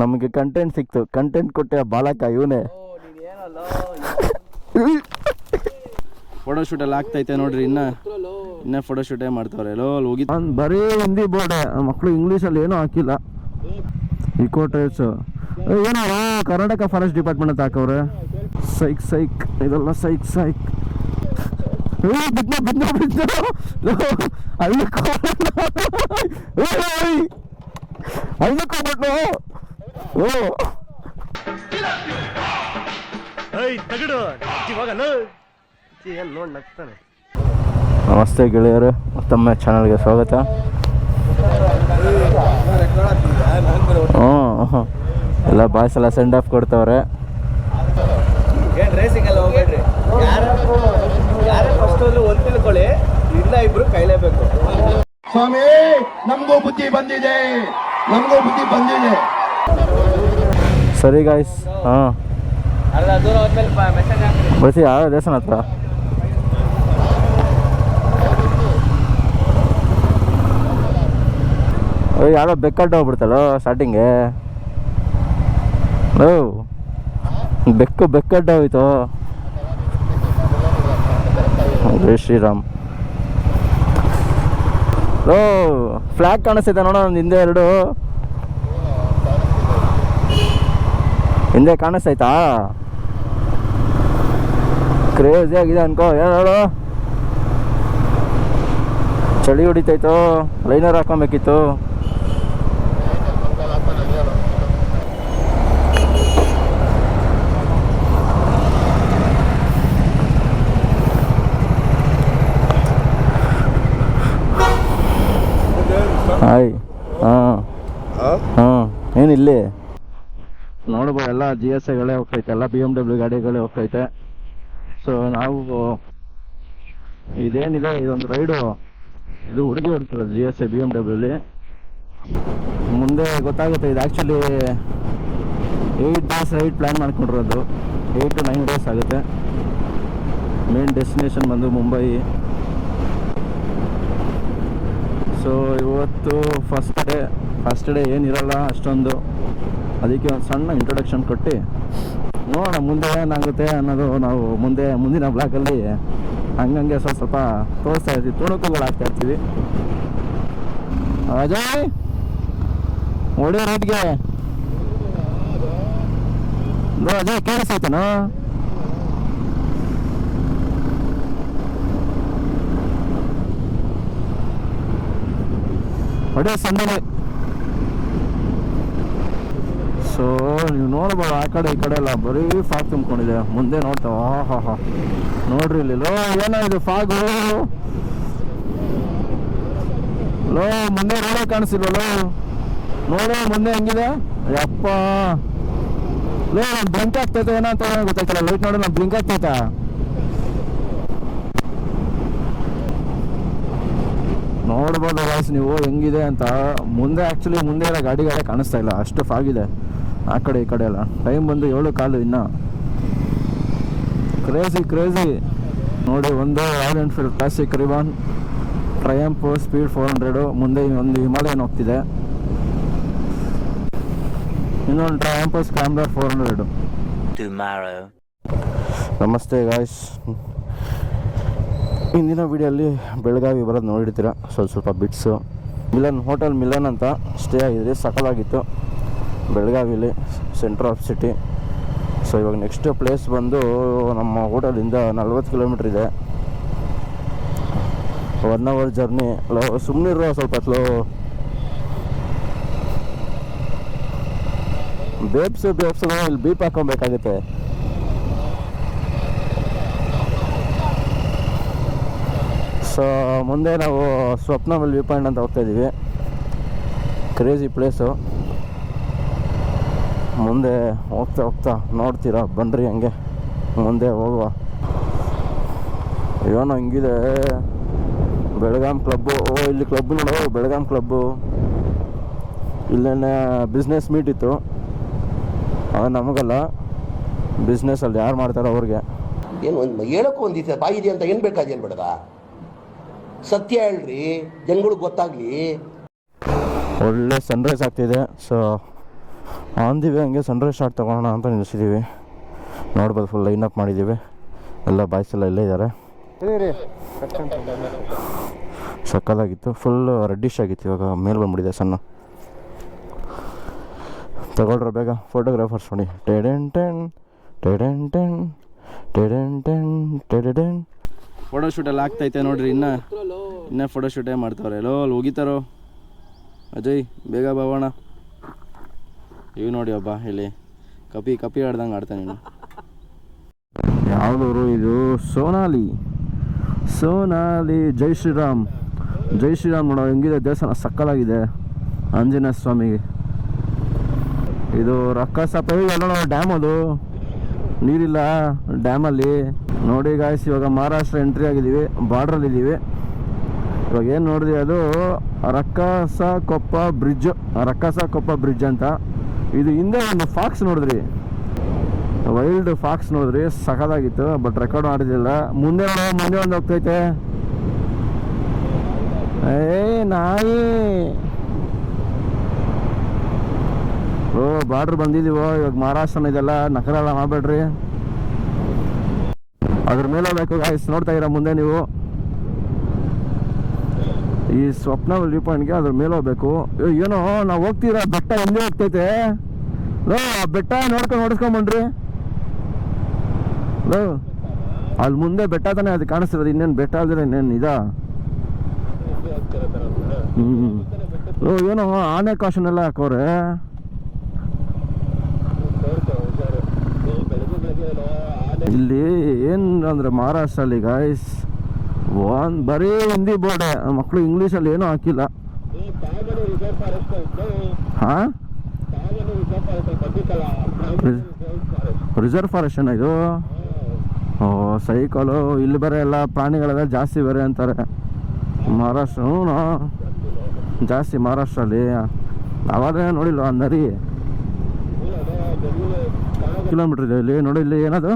ನಮಗೆ ಕಂಟೆಂಟ್ ಸಿಕ್ತು. ಕಂಟೆಂಟ್ ಕೊಟ್ಟೆ ಆ ಬಾಲಕ ಇವನೇ. ಫೋಟೋಶೂಟ್ ಎಲ್ಲ ಆಗ್ತೈತೆ ನೋಡ್ರಿ ಇನ್ನ ಇನ್ನ ಫೋಟೋಶೂಟೇ ಮಾಡ್ತವ್ರೆ. ಎಲ್ಲೋ ಅಲ್ಲಿ ಹೋಗಿ ಬರೀ ಹಿಂದಿ ಬೋರ್ಡ್. ಮಕ್ಕಳು ಇಂಗ್ಲೀಷಲ್ಲಿ ಏನೂ ಹಾಕಿಲ್ಲ. ಇಕೋ ಟೈಪ್ಸ್ ಏನೋ ಕರ್ನಾಟಕ ಫಾರೆಸ್ಟ್ ಡಿಪಾರ್ಟ್ಮೆಂಟ್ ಅಂತ ಹಾಕವ್ರೆ. ಸೈಕ್ ಸೈಕ್ ಇದೆಲ್ಲ ಸೈಕ್ ಸೈಕ್ ಏ, ಬಿದ್ನ ಬಿದ್ನ ಬಿದ್ನ ನಮಸ್ತೆ ಗೆಳೆಯರು ಮತ್ತೊಮ್ಮೆ ಚಾನಲ್ಗೆ ಸ್ವಾಗತ. ಹ್ಞೂ. ಎಲ್ಲ ಬಾಯ್ಸ್ ಎಲ್ಲ ಸೆಂಡ್ ಆಫ್ ಕೊಡ್ತವ್ರೆ. ಏನ್ ರೇಸಿಂಗ್ ಎಲ್ಲ ಹೋಗ್ಬೇಡ್ರಿ. ಯಾರು ಯಾರೇ ಫಸ್ಟ್ ಒಂದು ತಿಳ್ಕೊಳ್ಳಿ. ಇಲ್ಲ ಇಬ್ರು ಕೈಲೇಬೇಕು. ಸ್ವಾಮಿ ನಮಗೂ ಬುದ್ಧಿ ಬಂದಿದೆ. ನಮಗೂ ಬುದ್ಧಿ ಬಂದಿದೆ. ಸರಿ ಗಾಯ್ಸ್ ಹಾಂ. ಬಸಿ ಯಾವ ದೇವಸ್ಥಾನ ಹತ್ರ? ಓಯ್ ಯಾರೋ ಬೆಕ್ಕಡ್ಡ ಹೋಗ್ಬಿಡ್ತಲ್ಲೋ ಸ್ಟಾರ್ಟಿಂಗೆ ಓ. ಬೆಕ್ಕು ಬೆಕ್ಕಡ್ಡ ಹೋಯ್ತು ಜೈ ಶ್ರೀರಾಮ್. ಓ ಫ್ಲ್ಯಾಗ್ ಕಾಣಿಸ್ತೈತೆ ನೋಡೋ ಒಂದು ಹಿಂದೆ ಎರಡು. ಹಿಂದೆ ಕಾಣಿಸ್ತೈತಾ ಕ್ರೇಜಿ ಆಗಿದೆ ಅನ್ಕೋ. ಏನು ಹೇಳು. ಚಳಿ ಹೊಡಿತೈತೋ? Liner ಹಾಕೊಬೇಕಿತ್ತು hi. ಹಾಂ? ಹಾಂ. ಏನಿಲ್ಲಿ? ನೋಡ್ಬೋದು, ಎಲ್ಲ ಜಿ ಎಸ್ ಐಗಳೇ ಹೋಗ್ತೈತೆ, ಎಲ್ಲ ಬಿ ಎಂ ಡಬ್ಲ್ಯೂ ಗಾಡಿಗಳೇ ಹೋಗ್ತೈತೆ. ಸೊ ನಾವು ಇದೇನಿದೆ, ಇದೊಂದು ರೈಡು. ಇದು ಹುಡುಗಿ ಹೊಡ್ತಾರೆ G S A B M ಡಬ್ಲ್ಯೂಲಿ ಮುಂದೆ ಗೊತ್ತಾಗುತ್ತೆ, ಇದು actually eight days ride plan ಮಾಡ್ಕೊಂಡಿರೋದು. ಏಯ್ಟ್ ಟು ನೈನ್ ಡೇಸ್ ಆಗುತ್ತೆ. ಮೇನ್ ಡೆಸ್ಟಿನೇಷನ್ ಬಂದು ಮುಂಬೈ ಸೊ ಇವತ್ತು ಫಸ್ಟ್ ಡೇ ಫಸ್ಟ್ ಡೇ ಏನಿರಲ್ಲ ಅಷ್ಟೊಂದು. ಅದಕ್ಕೆ ಒಂದು ಸಣ್ಣ ಇಂಟ್ರೊಡಕ್ಷನ್ ಕೊಟ್ಟು ನೋಡೋಣ ಮುಂದೆ ಏನಾಗುತ್ತೆ ಅನ್ನೋದು ನಾವು ಮುಂದೆ ಮುಂದಿನ ಬ್ಲಾಕಲ್ಲಿ ಹಂಗಂಗೆ ಸ್ವಲ್ಪ ಸ್ವಲ್ಪ ತೋರಿಸ್ತಾ ಇರ್ತೀವಿ ತುಣುಕುಗಳು ಹಾಕ್ತಾ ಇರ್ತೀವಿ ಅಜಯ್ ರೇಟ್ಗೆ ಅಜಯ್ ಕೇಳಿಸೈತೇನೋ ಒಳ್ಳೆ ಸಂಡೇ ಸೊ ನೀವು ನೋಡ್ಬೋದು ಆ ಕಡೆ ಈ ಕಡೆ ಎಲ್ಲ ಬರೀ ಫಾಗ್ ತುಂಬಿಕೊಂಡಿದೆ. ಮುಂದೆ ನೋಡ್ತಾವ ಹಾ ಹಾ ನೋಡ್ರಿ ಇಲ್ಲಿ. ಲೋ, ಏನೋ ಇದು ಫಾಗ್ ಲೋ ಮುಂದೆ ರೋಡೇ ಕಾಣಿಸಿಲ್ವಲ್ಲೋ ನೋಡು ಮುಂದೆ ಹೆಂಗಿದೆ? ಯಪ್ಪ. ಲೋ ಬ್ಲಿಂಕ್ ಆಗ್ತೈತೆ, ಏನೋ ಅಂತ ಗೊತ್ತಾಯ್ತಲ್ಲ ಲೈಟ್ ನೋಡು ನಾನು ಬ್ಲಿಂಕ್ ಆಗ್ತೈತಾ? ನೋಡ್ಬೋದು ವಾಯ್ಸ್ ನೀವು, ಹೆಂಗಿದೆ ಅಂತ. ಮುಂದೆ ಆ್ಯಕ್ಚುಲಿ ಮುಂದೆ ಎಲ್ಲ ಗಾಡಿಗಳೇ ಕಾಣಿಸ್ತಾ ಇಲ್ಲ. ಅಷ್ಟು ಫಾಗಿದೆ ಆ ಕಡೆ ಈ ಕಡೆ ಎಲ್ಲ. ಟೈಮ್ ಬಂದು ಏಳು ಕಾಲು ಇನ್ನು. ಕ್ರೇಜಿ ಕ್ರೇಜಿ ನೋಡಿ ಒಂದು ರಾಯಲ್ ಎನ್ಫೀಲ್ಡ್ ಕ್ಲಾಸಿಕ್ ರಿವಾನ್ ಟ್ರಯಂಪ್ ಸ್ಪೀಡ್ ಫೋರ್ ಹಂಡ್ರೆಡು ಮುಂದೆ ಒಂದು ಹಿಮಾಲಯನ್ ಹೋಗ್ತಿದೆ. ಇನ್ನೊಂದು ಟ್ರಯಂಪ್ ಸ್ಕ್ಯಾಂಬ್ಲರ್ ಫೋರ್ ಹಂಡ್ರೆಡು ನಮಸ್ತೆ ಗಾಯ್ಸ್ ಇಂದಿನ ವಿಡಿಯೋಲ್ಲಿ ಬೆಳಗಾವಿ ಬರೋದು ನೋಡಿರ್ತೀರ? ಸ್ವಲ್ಪ ಸ್ವಲ್ಪ ಬಿಟ್ಸು. ಮಿಲನ್ ಹೋಟೆಲ್ ಮಿಲನ್ ಅಂತ ಸ್ಟೇ ಆಗಿದ್ರಿ ಸಕಲಾಗಿತ್ತು. ಬೆಳಗಾವಿಲಿ ಸೆಂಟ್ರ್ ಆಫ್ ಸಿಟಿ ಸೊ ಇವಾಗ ನೆಕ್ಸ್ಟ್ ಪ್ಲೇಸ್ ಬಂದು ನಮ್ಮ ಹೋಟೆಲಿಂದ ನಲ್ವತ್ತು ಕಿಲೋಮೀಟ್ರ್ ಇದೆ. ಒನ್ ಅವರ್ ಜರ್ನಿ ಸುಮ್ಮನಿರೋ ಸ್ವಲ್ಪ ಸ್ಲೋ ಬೇಬ್ಸು ಬೇಬ್ಸು ಇಲ್ಲಿ ಬೀಪ್ ಹಾಕೊಬೇಕಾಗುತ್ತೆ. ಸೊ ಮುಂದೆ ನಾವು ಸ್ವಪ್ನಮಲ್ ವ್ಯೂ ಪಾಯಿಂಟ್ ಅಂತ ಹೋಗ್ತಾ ಇದ್ದೀವಿ ಕ್ರೇಜಿ ಪ್ಲೇಸು ಮುಂದೆ ಹೋಗ್ತಾ ಹೋಗ್ತಾ ನೋಡ್ತೀರಾ ಬನ್ನಿರಿ ಹಂಗೆ ಮುಂದೆ ಹೋಗುವ. ಏನೋ ಹಿಂಗಿದೆ. ಬೆಳಗಾಂ ಕ್ಲಬ್ಬು ಓ ಇಲ್ಲಿ ಕ್ಲಬ್ ನೋಡೋ ಬೆಳಗಾಂ ಕ್ಲಬ್ಬು ಇಲ್ಲೇನೆ ಬಿಸ್ನೆಸ್ ಮೀಟ್ ಇತ್ತು. ಅದು ನಮಗಲ್ಲ. ಬಿಸ್ನೆಸ್ಸಲ್ಲಿ ಯಾರು ಮಾಡ್ತಾರೋ ಅವ್ರಿಗೆ. ಏನು ಒಂದು ಹೇಳೋಕ್ಕೂ ಒಂದು ಬಾಯಿದೆ ಅಂತ ಏನು ಬೇಕಾದ ಏನು ಬೇಡದ ಸತ್ಯ ಹೇಳ್ರಿ ಜನಗಳಿಗೆ ಗೊತ್ತಾಗ್ಲಿ. ಒಳ್ಳೆ ಸನ್ರೈಸ್ ಆಗ್ತಿದೆ ಸೊ ಅಂದಿವಿ ಹಂಗೆ ಸನ್ರೈಸ್ ಶಾಟ್ ತೊಗೊಳೋಣ ಅಂತ ನಿಲ್ಲಿಸಿದ್ದೀವಿ ನೋಡ್ಬೋದು ಫುಲ್ ಲೈನ್ ಅಪ್ ಮಾಡಿದ್ದೀವಿ ಎಲ್ಲ ಬಾಯ್ಸ್ ಎಲ್ಲ ಇಲ್ಲೇ ಇದ್ದಾರೆ? ಸಕ್ಕದಾಗಿತ್ತು. ಫುಲ್ ರೆಡ್ಡಿಶ್ ಆಗಿತ್ತು ಇವಾಗ ಮೇಲೆ ಬಂದ್ಬಿಟ್ಟಿದೆ ಸಣ್ಣ. ತಗೊಳ್ರ ಬೇಗ ಫೋಟೋಗ್ರಾಫರ್ಸ್ ನೋಡಿ. ಟೆಡೆನ್ ಟೆನ್ ಟೆಡೆನ್ ಟೆನ್ ಟೆಡೆನ್ ಟೆನ್ ಟೆಡೆನ್ ಫೋಟೋ ಶೂಟ್ ಎಲ್ಲ ಆಗ್ತೈತೆ ನೋಡ್ರಿ ಇನ್ನ. ಇನ್ನೂ ಫೋಟೋ ಶೂಟೇ ಮಾಡ್ತಾವ್ರೆ. ಎಲ್ಲೋ ಅಲ್ಲಿ ಹೋಗಿತಾರೋ ಅಜಯ್ ಬೇಗ ಬಾವಣ ಇವು ನೋಡಿ ಒಬ್ಬ ಇಲ್ಲಿ ಕಪಿ ಕಪಿ ಆಡ್ದಂಗೆ ಆಡ್ತಾನೆ ನೀನು ಇದು? ಸೋನಾಲಿ. ಸೋನಾಲಿ, ಜೈ ಶ್ರೀರಾಮ್. ಜೈ ಶ್ರೀರಾಮ್ ನೋಡೋ, ಹೆಂಗಿದೆ? ದೇವಸ್ಥಾನ ಸಕ್ಕಲಾಗಿದೆ. ಆಂಜನೇಯ ಸ್ವಾಮಿಗೆ. ಇದು ರಕ್ಕಸಪ್ಪ ಎಲ್ಲ ಡ್ಯಾಮ್ ಅದು. ನೀರಿಲ್ಲ ಡ್ಯಾಮಲ್ಲಿ ನೋಡಿ ಗಾಯ್ಸ್ ಇವಾಗ ಮಹಾರಾಷ್ಟ್ರ ಎಂಟ್ರಿ ಆಗಿದ್ದೀವಿ ಬಾರ್ಡ್ರಲ್ಲಿ ಇದ್ದೀವಿ ಇವಾಗ ಏನು ನೋಡಿದ್ವಿ ಅದು? ರಕ್ಕಸ ಕೊಪ್ಪ ಬ್ರಿಡ್ಜ್ ರಕ್ಕಸ ಕೊಪ್ಪ ಬ್ರಿಡ್ಜ್ ಅಂತ. ಇದು ಹಿಂದೆ ಒಂದು ಫಾಕ್ಸ್ ನೋಡಿದ್ರಿ. ವೈಲ್ಡ್ ಫಾಕ್ಸ್ ನೋಡಿದ್ರಿ ಸಖದಾಗಿತ್ತು ಬಟ್ ರೆಕಾರ್ಡ್ ಮಾಡಿದಿಲ್ಲ ಮುಂದೆ ಮುಂದೆ ಒಂದು ಹೋಗ್ತೈತೆ. ಏ, ನಾಯಿ. ಓ, ಬಾರ್ಡ್ರ್ ಬಂದಿದೀವೋ, ಇವಾಗ ಮಹಾರಾಷ್ಟ್ರನ ಇದೆಲ್ಲ ನಕರೆಲ್ಲ ಮಾಡಬೇಡ್ರಿ. ಅದ್ರ ಮೇಲೆ ಬೇಕು ಗಾಯ್ಸ್ ನೋಡ್ತಾ ಇರ ಮುಂದೆ ನೀವು. ಈ ಸ್ವಪ್ನ ವ್ಯೂ ಪಾಯಿಂಟ್ಗೆ ಅದ್ರ ಮೇಲೆ ಹೋಗ್ಬೇಕು. ಏನೋ, ನಾವು ಹೋಗ್ತೀರಾ? ಬೆಟ್ಟ ಎಲ್ಲಿ ಹೋಗ್ತೈತೆ? ಲೋ, ಆ ಬೆಟ್ಟ ನೋಡ್ಕೊಂಡು ನೋಡಿಸ್ಕೊಂಬನ್ರಿ ಲೋ ಅಲ್ಲಿ ಮುಂದೆ ಬೆಟ್ಟ ತಾನೇ ಅದು ಕಾಣಿಸ್ತಿರೋದು. ಇನ್ನೇನು ಬೆಟ್ಟ ಆದರೆ ಇನ್ನೇನು ಇದಾ? ಹ್ಞೂ ಲೋ, ಏನೋ, ಆನೆ ಕಾಶನ್ ಎಲ್ಲ ಹಾಕೋರೆ. ಇಲ್ಲಿ ಏನು ಅಂದರೆ ಮಹಾರಾಷ್ಟ್ರಲ್ಲಿ ಗಾಯ್ಸ್ ಒಂದು ಬರೀ ಹಿಂದಿ ಬೋರ್ಡೆ ಮಕ್ಕಳು ಇಂಗ್ಲೀಷಲ್ಲಿ ಏನೂ ಹಾಕಿಲ್ಲ. ಹಾಂ? ರಿಸರ್ವ್ ಫಾರೆಸ್ಟ್ ಇದು? ಓ ಸೈಕಲು ಇಲ್ಲಿ ಬೇರೆ ಎಲ್ಲ ಪ್ರಾಣಿಗಳೆಲ್ಲ ಜಾಸ್ತಿ ಬೇರೆ ಅಂತಾರೆ. ಮಹಾರಾಷ್ಟ್ರ ಹ್ಞೂ ಜಾಸ್ತಿ ಮಹಾರಾಷ್ಟ್ರಲ್ಲಿ. ಅವಾಗೇ ನೋಡಿಲ್ಲ ಆ ನರಿ ಕಿಲೋಮೀಟ್ರ್ ಇದೆ ಇಲ್ಲಿ ನೋಡಿ ಇಲ್ಲಿ ಏನದು?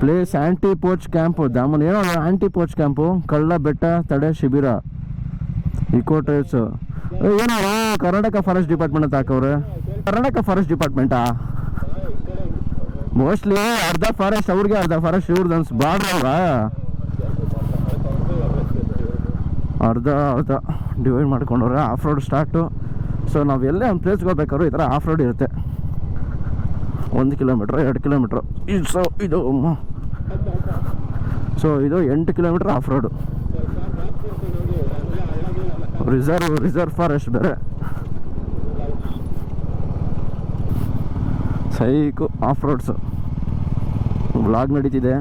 ಪ್ಲೇಸ್ ಆಂಟಿ ಪೋಚ್ ಕ್ಯಾಂಪು, ದಾಮನ್ ಏನೋ ಆಂಟಿ ಪೋಚ್ ಕ್ಯಾಂಪು, ಕಳ್ಳ, ಬೆಟ್ಟ, ತಡೆ, ಶಿಬಿರ ಇಕೋ ಟ್ರೈಬ್ಸ್ ಏನೋ ಕರ್ನಾಟಕ ಫಾರೆಸ್ಟ್ ಡಿಪಾರ್ಟ್ಮೆಂಟ್ ಅಂತ ಹಾಕವ್ರೆ. ಕರ್ನಾಟಕ ಫಾರೆಸ್ಟ್ ಡಿಪಾರ್ಟ್ಮೆಂಟಾ ಮೋಸ್ಟ್ಲಿ ಅರ್ಧ ಫಾರೆಸ್ಟ್ ಅವ್ರಿಗೆ ಅರ್ಧ ಫಾರೆಸ್ಟ್ ಇವ್ರದ್ದು ಅನ್ಸ್ ಬಾಡ ಅರ್ಧ ಅರ್ಧ ಡಿವೈಡ್ ಮಾಡ್ಕೊಂಡವ್ರೆ. ಆಫ್ ರೋಡ್ ಸ್ಟಾರ್ಟು ಸೊ ನಾವು ಎಲ್ಲೇ ಒಂದು ಪ್ಲೇಸ್ಗೆ ಹೋಗ್ಬೇಕಾದ್ರು ಈ ಥರ ಆಫ್ ರೋಡ್ ಇರುತ್ತೆ. ಒಂದು ಕಿಲೋಮೀಟ್ರ್, ಎರಡು ಕಿಲೋಮೀಟ್ರ್. ಇದು ಸೊ ಇದು ಸೊ, ಇದು ಎಂಟು kilometre off road. Reserve reserve forest ಬೇರೆ. Psych off roads. ವ್ಲಾಗ್ ನಡೀತಿದೆ.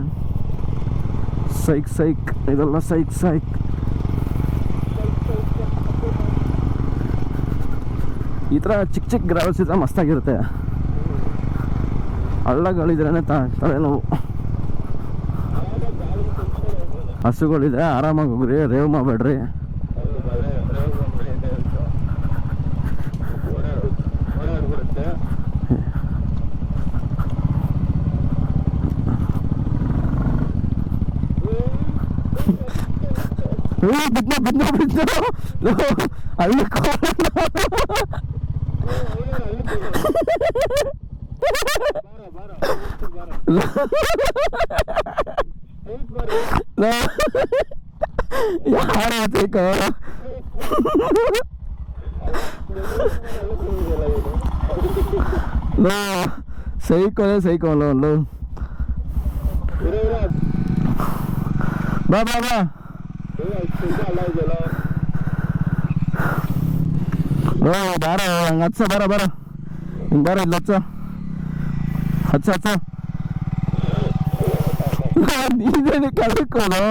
ಸೈಕ್ ಸೈಕ್, ಇದೆಲ್ಲ ಸೈಕ್ ಸೈಕ್. ಈ ಥರ ಚಿಕ್ಕ ಚಿಕ್ಕ ಗ್ರಾವಲ್ಸ್ ಇದ್ರೆ ಮಸ್ತಾಗಿರುತ್ತೆ. ಹಳ್ಳಗಳಿದ್ರೇ ತಲೆನೋವು. ಹಸುಗಳಿದ್ರೆ ಆರಾಮಾಗಿ ಹೋಗ್ರಿ ರೇವ್ ಮಾಡಬೇಡ್ರಿ. ಅಲ್ಲಿ ಆತೈಕ ಲೋ ಸೈಕೋ ಸೈಕೋ ಲೋ ಲೋ ಬಾ ಬಾ ಬಾ ಓ ಬಾರ ಹಂಗೆ ಹಚ್ಚ ಬರ ಬರ ಹಿಂಗೆ ಬರ ಇಲ್ಲಿ ಹಚ್ಚ ಹಚ್ಚ ಹಚ್ಚ ನೀನೇನು ಕಳ್ಕೊಳ್ಳೋ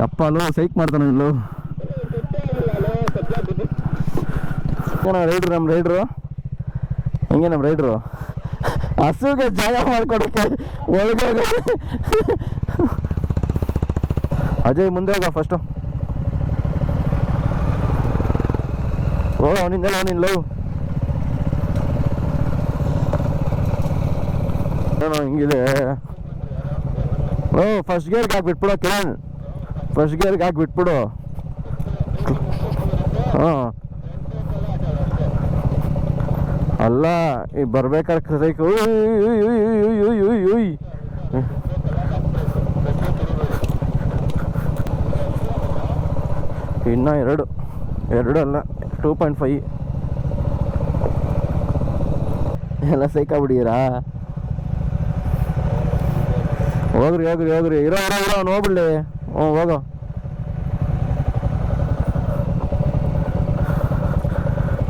ಯಪ್ಪಲು ಸೈಕ್ ಮಾಡ್ತಾನೆ ಇಲ್ಲು. ರೈಡ್ರು ನಮ್ಮ ರೈಡ್ರು. ಹೆಂಗೆ ನಮ್ಮ ರೈಡ್ರು? ಹಸುಗೆ ಜಾಗ ಮಾಡ್ಕೊಡಕ್ಕೆ ಒಳಗೆ ಅಜಯ್, ಮುಂದೆ ಹೋಗ first Roll on in then on in low. ಓ ಫಸ್ಟ್ ಗೇರ್ಗೆ ಹಾಕ್ಬಿಟ್ಬಿಡು ಕಿರಣ್ ಫಸ್ಟ್ ಗೇರ್ಗೆ ಹಾಕ್ಬಿಟ್ಬಿಡು ಹಾಂ ಅಲ್ಲ ಈ ಬರ್ಬೇಕಾದ್ರೆ ಸೈಕು ಇನ್ನೂ ಎರಡು ಎರಡು ಅಲ್ಲ ಟೂ ಪಾಯಿಂಟ್ ಫೈ ಎಲ್ಲ ಸೈಕಾಗ್ಬಿಟ್ಟಿದ್ದೀರಾ ಹೋಗ್ರಿ ಹೋಗ್ರಿ ಹೋಗ್ರಿ ಇರೋ ಇರೋ ಇರೋ ನೋಡ್ಬಿಡ್ಲಿ ಹ್ಞೂ ಹೋಗೋ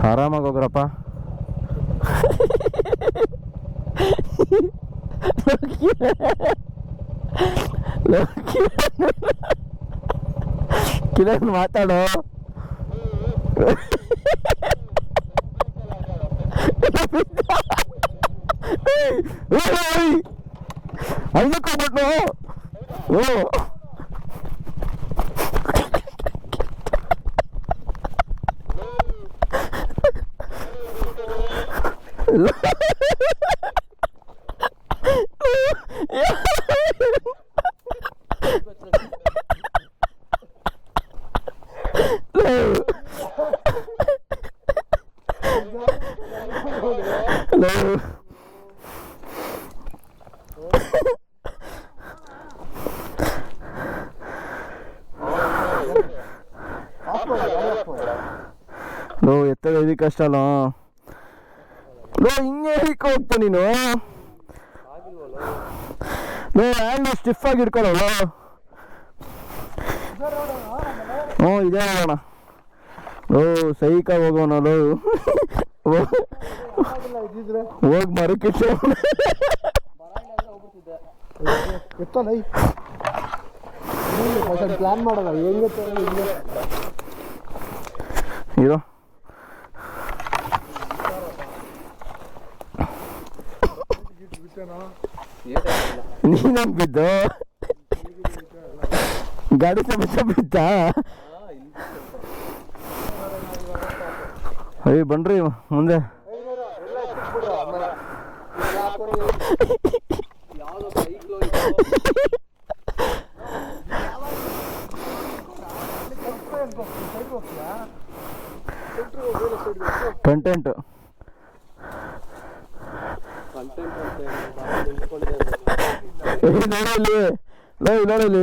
ಆರಾಮಾಗಿ ಹೋಗ್ರಪ್ಪ ಕಿರಣ್ ಮಾತಾಡು Hey! Hey! Ay, nakabot na! Oh! Hello. ಲೋ ಎತ್ತದ ಇದಕ್ಕೆ ಕಷ್ಟ ಅಲ್ಲ. ಲೋ, ಹಿಂಗೆ ಹಿಡ್ಕೊ ಹೋಗ್ತ ನೀನು? ಲೋ ಹ್ಯಾಂಡ್ ಸ್ಟಿಫ್ ಆಗಿ ಹಿಡ್ಕೊಳ್ಳೋ ಹ್ಞೂ ಇದೇ ನೋಡೋಣ ಲೋ, ಸೈಕಾಗಿ ಹೋಗೋಣ, ಲೋ. ಹೋಗಿ ಮರಕ್ಕೆ ಪ್ಲಾನ್ ಹೆಂಗೆ ಇರೋ. ನೀನಂಗ್ ಬಿದ್ದು? ಗಾಡಿ ಸಮಸ್ಯೆ ಬಿದ್ದ? ಅಯ್ಯ ಬನ್ರಿ ಮುಂದೆ. ಕಂಟೆಂಟ್ ನೋಡಲಿ ನೋಡಲಿ ನೋಡಲಿ